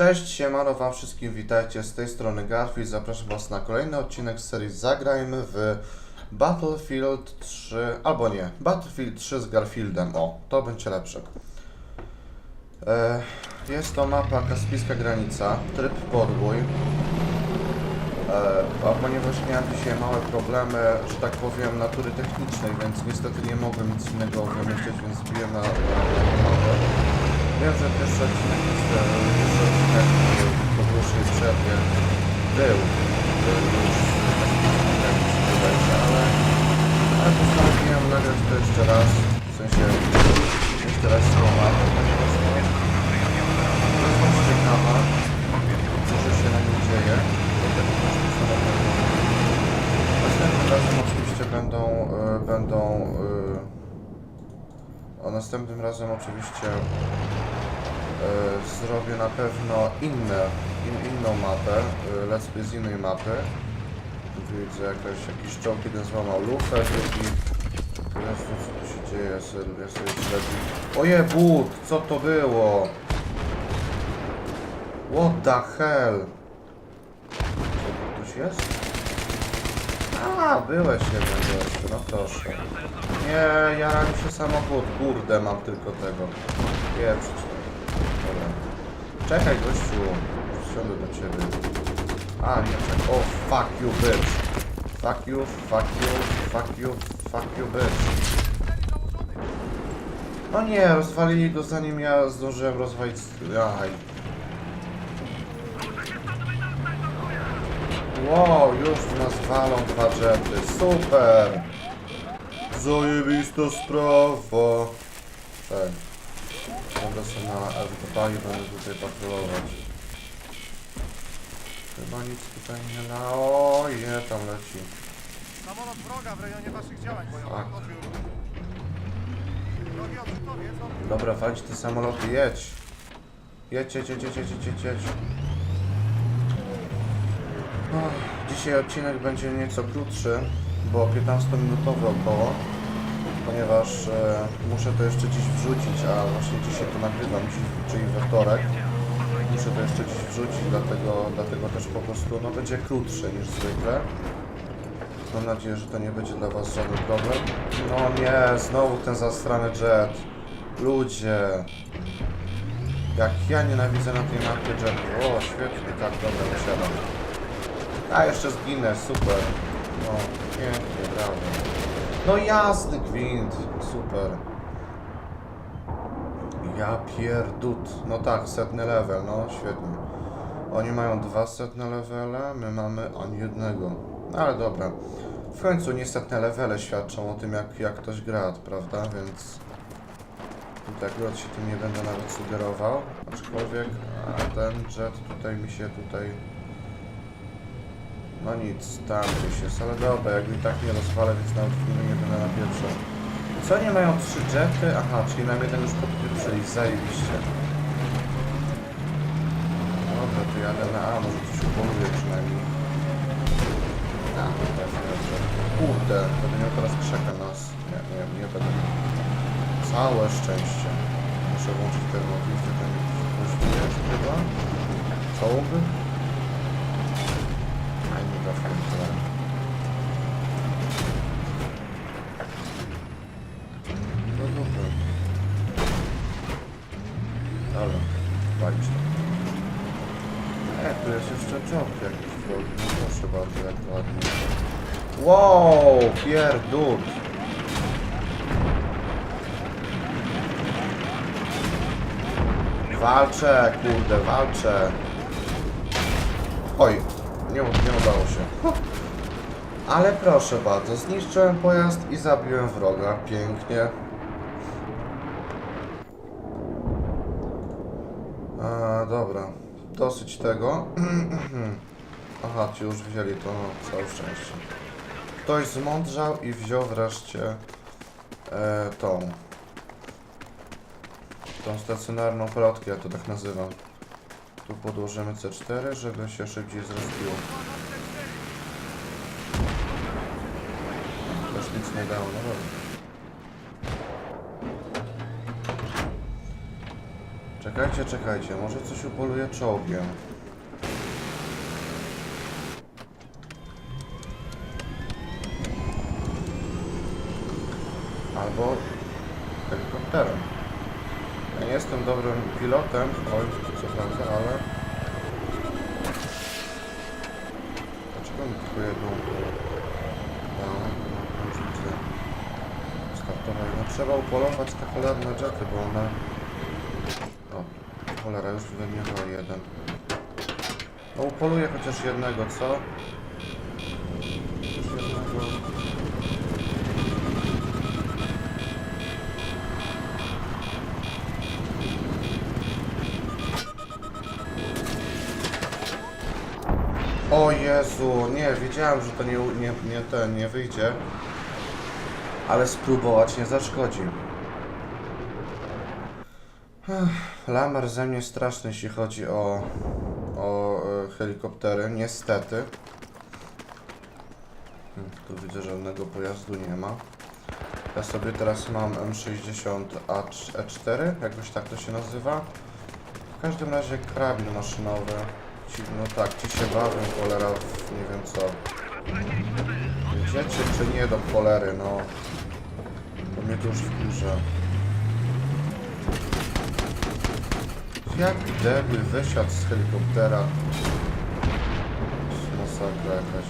Cześć, siemano wam wszystkim, witajcie z tej strony Garfield. Zapraszam was na kolejny odcinek z serii Zagrajmy w Battlefield 3, albo nie, Battlefield 3 z Garfieldem. O, to będzie lepsze. E, jest to mapa Kaspijska Granica, tryb podbój. E, a ponieważ miałem dzisiaj małe problemy, że tak powiem, natury technicznej, więc niestety nie mogłem nic innego wymyślić, więc zbiłem na, na, na mapę. Wiem, że pierwszy odcinek e, pierwszy odcinek e, po dłuższej przerwie był, był już ale, ale postanowiłem nagrać to jeszcze raz, w sensie jeszcze raz słowa, ponieważ to jest bardzo ciekawa, co się na nim dzieje, dlatego też postanowiłem Następnym razem oczywiście będą, e, będą e, a następnym razem oczywiście e, zrobię na pewno inne, in, inną mapę, e, let's play z innej mapy. Widzę jakaś, jakiś czołg, jeden złamał lufę, drugi... Jezu, co tu się dzieje, ja sobie, śledzi. Oje, but, co to było? What the hell? Co tu jest? A, byłeś jeden gościu, no proszę. Nie, ja się samochód, kurde, mam tylko tego. Pieprzyć. Czekaj, gościu. Wsiądę do ciebie. A, nie, czekaj. O, fuck you, bitch. Fuck you, fuck you, fuck you, fuck you, bitch. No nie, rozwalili go zanim ja zdążyłem rozwalić... Aj. Wow, już nas walą dwa jety. Super! Zajebista sprawa. Tak. Będę sobie na F2 i będę tutaj patrolować. Chyba nic tutaj nie la... O, je, tam leci. Samolot wroga w rejonie waszych działań bojowych. Odbiór. Drogi odrzutowiec, odbiór. Dobra, walić te samoloty, jedź. Jedź, jedź, jedź, jedź, jedź, jedź, jedź. Dzisiaj odcinek będzie nieco krótszy, bo 15-minutowy około, ponieważ e, muszę to jeszcze dziś wrzucić, a właśnie dzisiaj to nagrywam, czyli we wtorek. Muszę to jeszcze dziś wrzucić, dlatego, dlatego też po prostu no, będzie krótszy niż zwykle. Mam nadzieję, że to nie będzie dla Was żaden problem. No nie, znowu ten zastrany jet. Ludzie. Jak ja nienawidzę na tej mapie jetu. O, świetnie, tak, dobra, wysiadam. A, jeszcze zginę, super. No, pięknie, brawo. No jasny gwint, super. Ja pierdut. No tak, setny level, no świetnie. Oni mają dwa setne levele, my mamy ani jednego. No ale dobra. W końcu niesetne levele świadczą o tym, jak, jak ktoś gra, prawda? Więc tutaj akurat się tym nie będę nawet sugerował. Aczkolwiek ten jet tutaj mi się tutaj... No nic, tam gdzieś jest, ale dobra, jakby i tak nie rozwalę, więc nawet filmu nie będę na pierwsze. Co nie mają trzy jety? Aha, czyli nam jeden już podpieprzyli, zajebiście. Dobra, to jadę na A, może coś upoluje przynajmniej. A, to pewnie dobrze. Kurde, będę miał teraz krzaka nas. Nie, nie, nie będę. Całe szczęście. Muszę włączyć termowizję, tam jakiś gość jest chyba. Czołg. A nie trafiłem tyle. No dobra. Dobra, walić to. E, tu jest jeszcze czołg jakiś drogi. Proszę bardzo, jak ładnie. Wow, pierdut. Walczę, kurde, walczę. Oj, nie, nie udało się. Ale proszę bardzo, zniszczyłem pojazd i zabiłem wroga. Pięknie. Dobra, dosyć tego. Aha, ci już wzięli to, no, całe szczęście. Ktoś zmądrzał i wziął wreszcie e, tą tą stacjonarną plotkę, ja to tak nazywam. Tu podłożymy C4, żeby się szybciej zrespiło. Też nic nie dało, no dobra. Czekajcie, czekajcie, może coś upoluje czołgiem. Albo helikopterem. Nie jestem dobrym pilotem, oj, prawda, ale... Dlaczego mi tylko jedną... No, no. Startowej. No trzeba upolować te cholerne jety, bo one... O, cholera, już wymieniła jeden. No upoluję chociaż jednego, co? Jezu, nie, wiedziałem, że to nie, nie, nie ten, nie wyjdzie. Ale spróbować nie zaszkodzi. Lamer ze mnie straszny, jeśli chodzi o, o e, helikoptery, niestety. Hmm, Tu widzę, żadnego pojazdu nie ma. Ja sobie teraz mam M60 E4, jakoś tak to się nazywa. W każdym razie karabin maszynowy. Ci, no tak, ci się bawią, cholera, w nie wiem co. Wiecie czy nie do cholery, no. To mnie to już wkurza. Jak debil wysiadł z helikoptera. Masakra jakaś.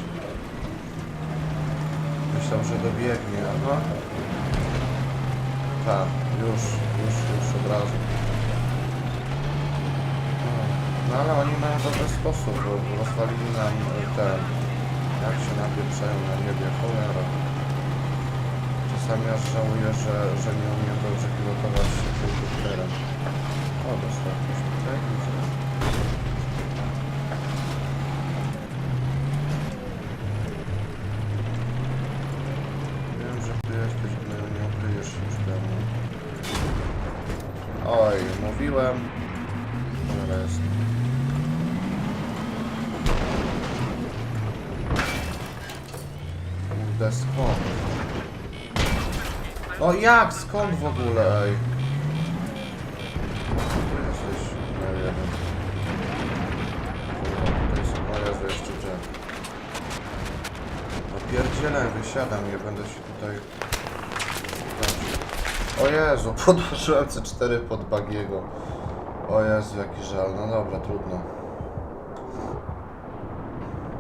Myślał, że dobiegnie, aha. Tak, już, już, już od razu. No ale oni mają dobry sposób, bo rozwalili nam e, ten, jak się napieprzają na niebie, cholera. Czasami aż żałuję, że, że nie umiem dobrze pilotować helikopterem. O, dostał ktoś tutaj, widzę. Wiem, że ty jesteś, ale nie ukryjesz się przede mną. Oj, mówiłem. Cholera jest. Kurde, skąd? No jak? Skąd w ogóle, ej? Jesteś, no jeden. To jest, o Jezu, jeszcze. No pierdzielę, wysiadam, nie będę się tutaj... O Jezu, podłożyłem C4 pod bagiego. O Jezu, jaki żal. No dobra, trudno.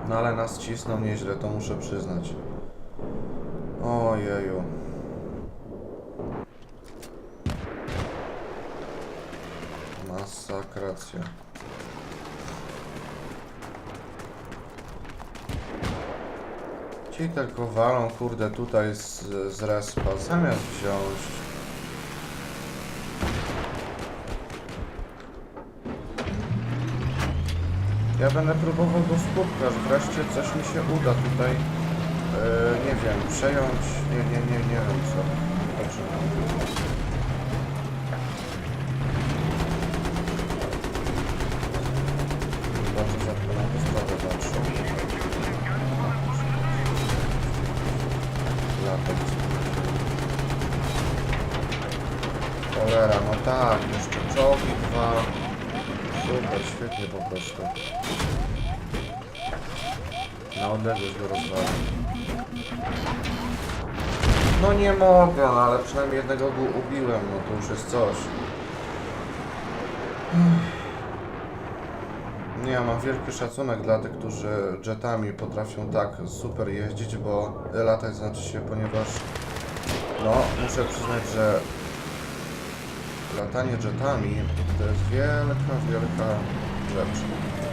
No ale nas cisną nieźle, to muszę przyznać. Ojeju. Masakracja. Ci tylko walą, kurde, tutaj z, z respa, zamiast wziąć. Ja będę próbował go spotkać, wreszcie coś mi się uda tutaj, nie wiem, przejąć, nie, nie, nie, nie wiem co. Dobrze. Bardzo na tę sprawę patrzę. Latać. Cholera, no tak, jeszcze czołgi dwa. Super, świetnie po prostu. Na odległość go rozwalam. No nie mogę, no ale przynajmniej jednego go ubiłem, no to już jest coś. Nie, ja mam wielki szacunek dla tych, którzy jetami potrafią tak super jeździć, bo latać znaczy się, ponieważ no, muszę przyznać, że latanie jetami to jest wielka, wielka rzecz.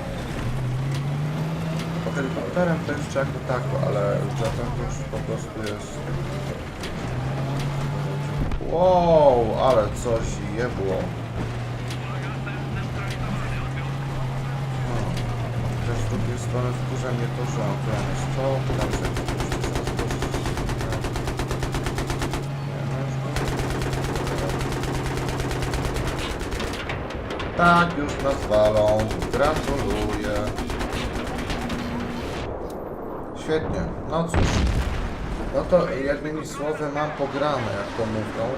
Bo helikopterem to jeszcze jako tako, ale jetem to już po prostu jest... Wow, ale coś jebło. Chociaż z drugiej strony wkurza mnie to, że już to- Tak, już nas walą. Gratuluję. Świetnie. No cóż. No to jakby mi słowy mam pograne, jak to mówią.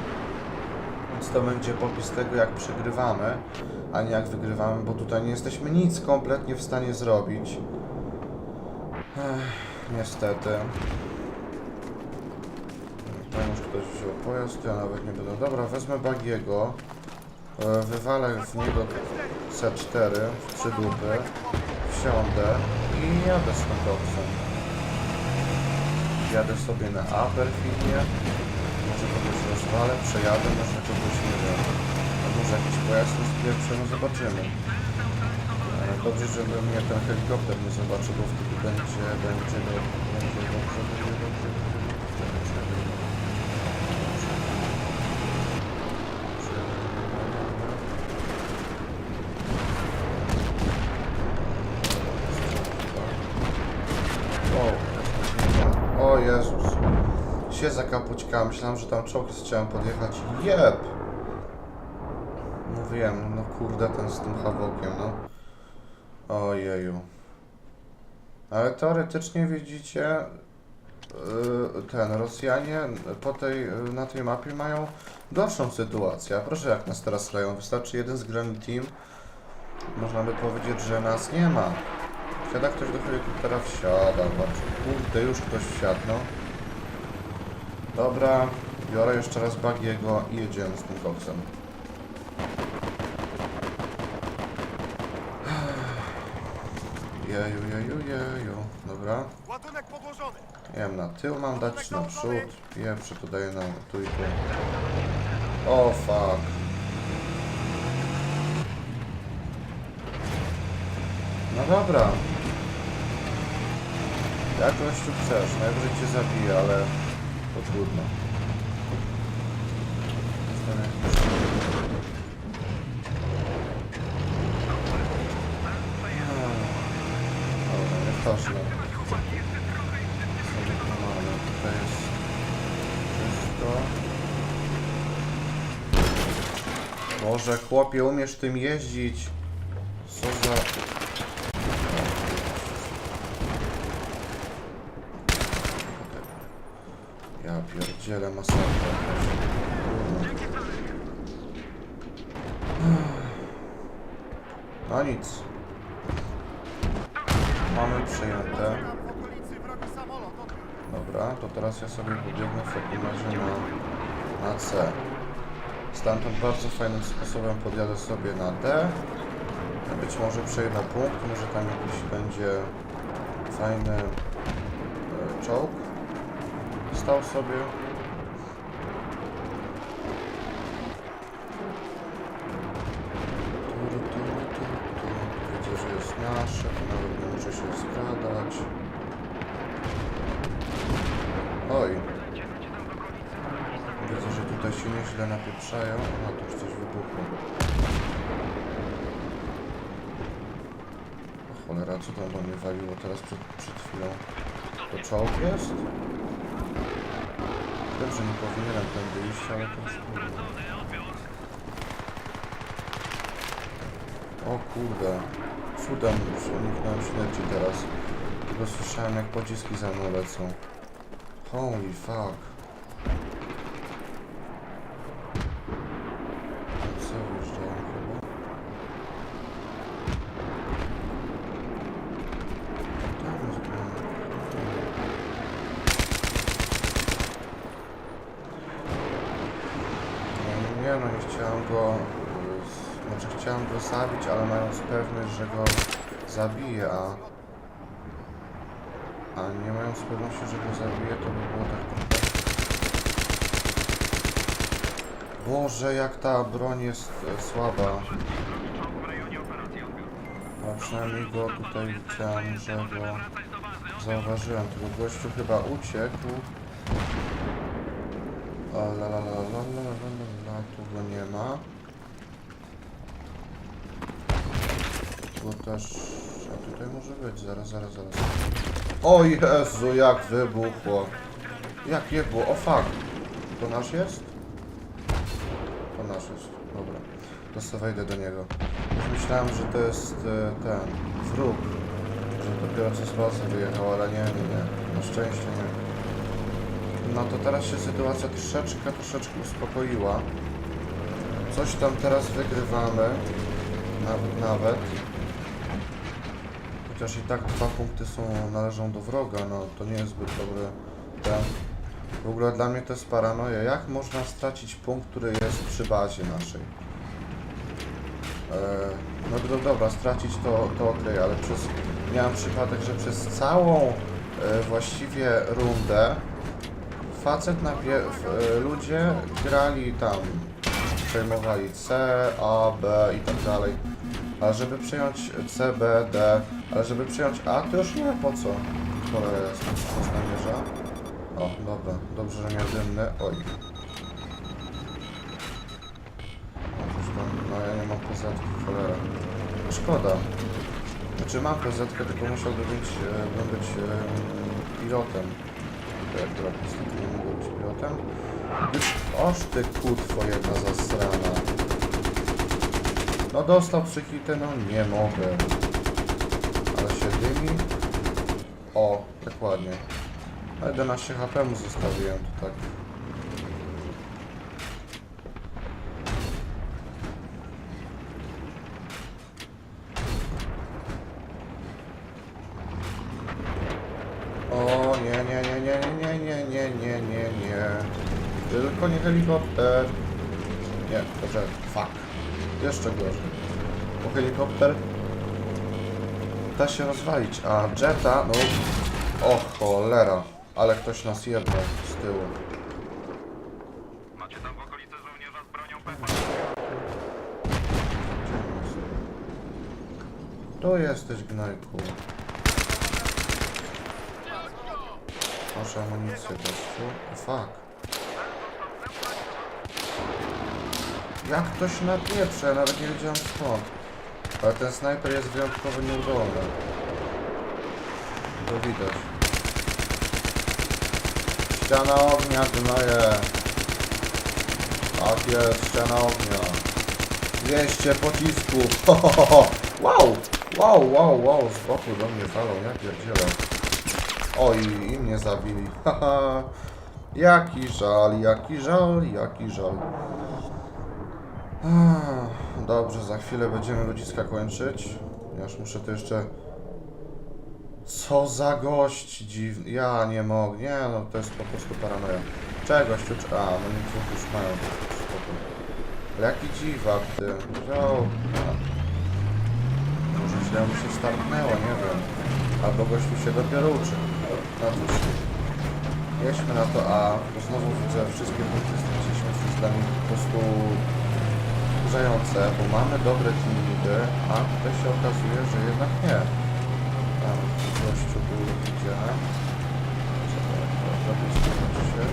Więc to będzie popis tego, jak przegrywamy, a nie jak wygrywamy, bo tutaj nie jesteśmy nic kompletnie w stanie zrobić. Ech, niestety. Tam już ktoś wziął pojazd, ja nawet nie będę. Dobra, wezmę Bagiego, e, wywalę w niego C4 w trzy dupy, wsiądę i jadę z tym. Jadę sobie na A perfidnie, może kogoś rozwalę, przejadę, może kogoś nie wiem, może jakiś pojazd rozpieprzę, no zobaczymy. Dobrze, żeby mnie ten helikopter nie zobaczył, bo wtedy będzie, będzie, będzie dobrze, będzie dobrze, będzie dobrze, będzie O, o Jezus. Się zakapućkałem, myślałem, że tam czołg chciałem podjechać. Jeb! Mówiłem, no kurde, ten z tym hawokiem, no. Ojeju. Ale teoretycznie widzicie, yy, ten, Rosjanie po tej, yy, na tej mapie mają gorszą sytuację. A proszę jak nas teraz leją, wystarczy jeden zgrany team, można by powiedzieć, że nas nie ma. Wsiada ktoś do helikoptera? Wsiada, bardzo. Kurde, już ktoś wsiadł, no. Dobra, biorę jeszcze raz bagiego i jedziemy z tym koksem. Jeju, jeju, jeju. Dobra. Ładunek podłożony. Nie wiem, na tył mam dać, na przód. Pierwszy to daję na tu i tu. O, fuck. No dobra. Jakoś tu chcesz, najwyżej cię zabije, ale to trudno. Straszne. Może chłopie umiesz tym jeździć? Ja pierdzielę masakra. No nic. Mamy przejęte. Dobra, to teraz ja sobie pobiegnę w takim razie na, na C. Stamtąd bardzo fajnym sposobem podjadę sobie na D. Być może przejdę punkt, może tam jakiś będzie fajny e, czołg. Stał sobie. Widzę, że jest nasze, to nawet nie muszę się skradać. Widzę, że tutaj się nieźle napieprzają. A tu już coś wybuchło. O cholera, co tam do mnie waliło teraz przed, przed chwilą? To czołg jest? Wiem, że nie powinienem tędy iść, ale to trudno. O kurde. Cudem uniknąłem śmierci teraz. Tylko słyszałem jak pociski za mną lecą. Holy fuck. chciałem go... Znaczy chciałem go zabić, ale mając pewność, że go zabiję, a... A nie mając pewności, że go zabiję, to by było tak trochę... Boże, jak ta broń jest e, słaba. A przynajmniej go tutaj widziałem, że go zauważyłem. Tego gościu chyba uciekł. O tu go nie ma. Tu też... A tutaj może być, zaraz, zaraz, zaraz. O Jezu, jak wybuchło. Jak je było? O fuck. To nasz jest? To nasz jest. Dobra. To sobie wejdę do niego. Myślałem, że to jest e, ten wróg. Że dopiero co z bazy wyjechał, ale nie, nie, nie. Na szczęście nie. No to teraz się sytuacja troszeczkę, troszeczkę uspokoiła. Coś tam teraz wygrywamy. Nawet. Chociaż i tak dwa punkty są, należą do wroga, no to nie jest zbyt dobry ten. W ogóle dla mnie to jest paranoja. Jak można stracić punkt, który jest przy bazie naszej? Eee, no do, dobra, stracić to, to ok, ale przez, miałem przypadek, że przez całą e, właściwie rundę facet najpierw, e, ludzie grali tam, przejmowali C, A, B i tak dalej. A żeby przyjąć C, B, D, ale żeby przyjąć A, to już nie wiem po co. Cholera jest, coś namierza. O, dobra, dobrze, że miał dymny. Oj. No, ja nie mam pozetki, cholera. Szkoda. Znaczy mam pozetkę, tylko musiałby być, e, być e, pilotem. Pilotem. Gdyż, oż ty kurwo jedna zasrana. No dostał psychitę, no nie mogę. Ale się dymi. O, dokładnie. A 11 HP mu zostawiłem to tak. O nie, nie, nie, nie, nie, nie, nie, nie, nie, nie. Tylko nie helikopter. Nie, dobrze, fuck. Jeszcze gorzej. Bo helikopter da się rozwalić, a jetta, no... O cholera, ale ktoś nas jednął z tyłu. Macie tam w okolicy żołnierza z bronią jest? Tu jesteś, gnojku. Masz amunicję, gościu. Fuck. Jak ktoś napieprze, ja nawet nie wiedziałem skąd. Ale ten snajper jest wyjątkowo nieudolny. To widać. Ściana ognia, gnoje. Tak jest, ściana ognia. 200 pocisków. Ho, ho, ho. Wow, wow, wow, wow. Z boku do mnie falą, ja pierdzielę. Oj, i mnie zabili. Haha. Jaki żal, jaki żal, jaki żal. Dobrze, za chwilę będziemy ludziska kończyć. Ja już muszę to jeszcze... Co za gość dziwny. Ja nie mogę. Nie no, to jest po prostu paranoja. Czegoś tu... A, no niektórzy już mają. Ale jaki dziwak ty. Może źle mu się startnęło, nie wiem. Albo gościu się dopiero uczy. No cóż. Jedźmy na to A, znowu widzę wszystkie punkty straciliśmy, co jest dla mnie po prostu wkurzające, bo mamy dobre teamlidy, a tutaj się okazuje, że jednak nie. Tam gościu był widziany. Co to się?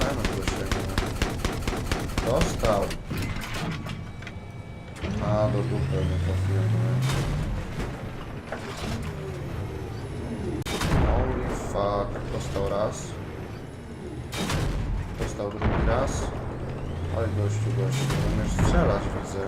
Dajmy do siebie. Dostał. A, do dupy nie trafiłem. Holy fuck. Dostał raz. Dostał drugi raz. Oj, gościu, gościu, umiesz strzelać, widzę.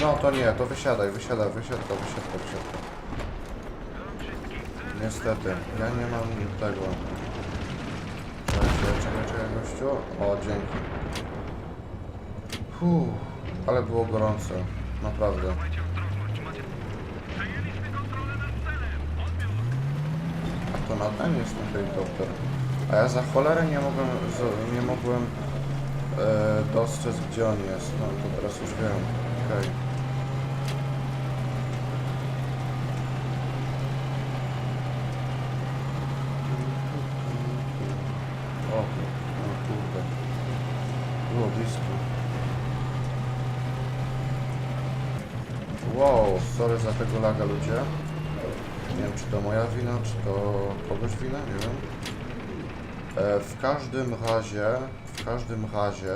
No to nie, to wysiadaj, wysiadaj, wysiadka, wysiadka, wysiadka. Niestety, ja nie mam tego. Czekaj, czekaj, czekaj, gościu. O, dzięki. Fuh, ale było gorąco. Naprawdę. A to na ten jest ten helikopter. A ja za cholerę nie mogłem, nie mogłem e, dostrzec gdzie on jest. No to teraz już wiem. Okej. O, no kurde. Było blisko. Wow, sorry za tego laga ludzie. Nie wiem, czy to moja wina, czy to kogoś wina, nie wiem. E, w każdym razie, w każdym razie,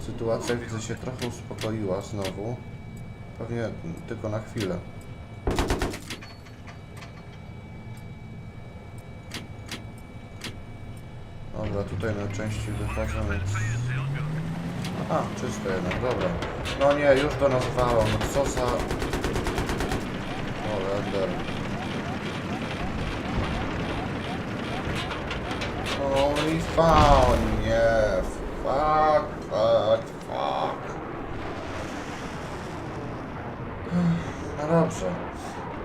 sytuacja widzę się trochę uspokoiła znowu. Pewnie tylko na chwilę. Dobra, tutaj na części wychodzą. A, czysto jednak, dobra. No nie, już do nas walą, co za... O. Holy fuck, nie, fuck, fuck, fuck. No dobrze.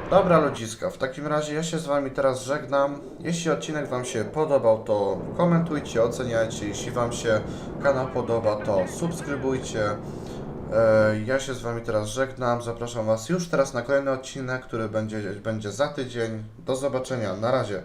Dobra ludziska, w takim razie ja się z Wami teraz żegnam. Jeśli odcinek Wam się podobał, to komentujcie, oceniajcie. Jeśli Wam się kanał podoba, to subskrybujcie. E, Ja się z Wami teraz żegnam. Zapraszam Was już teraz na kolejny odcinek, który będzie, będzie za tydzień. Do zobaczenia. Na razie.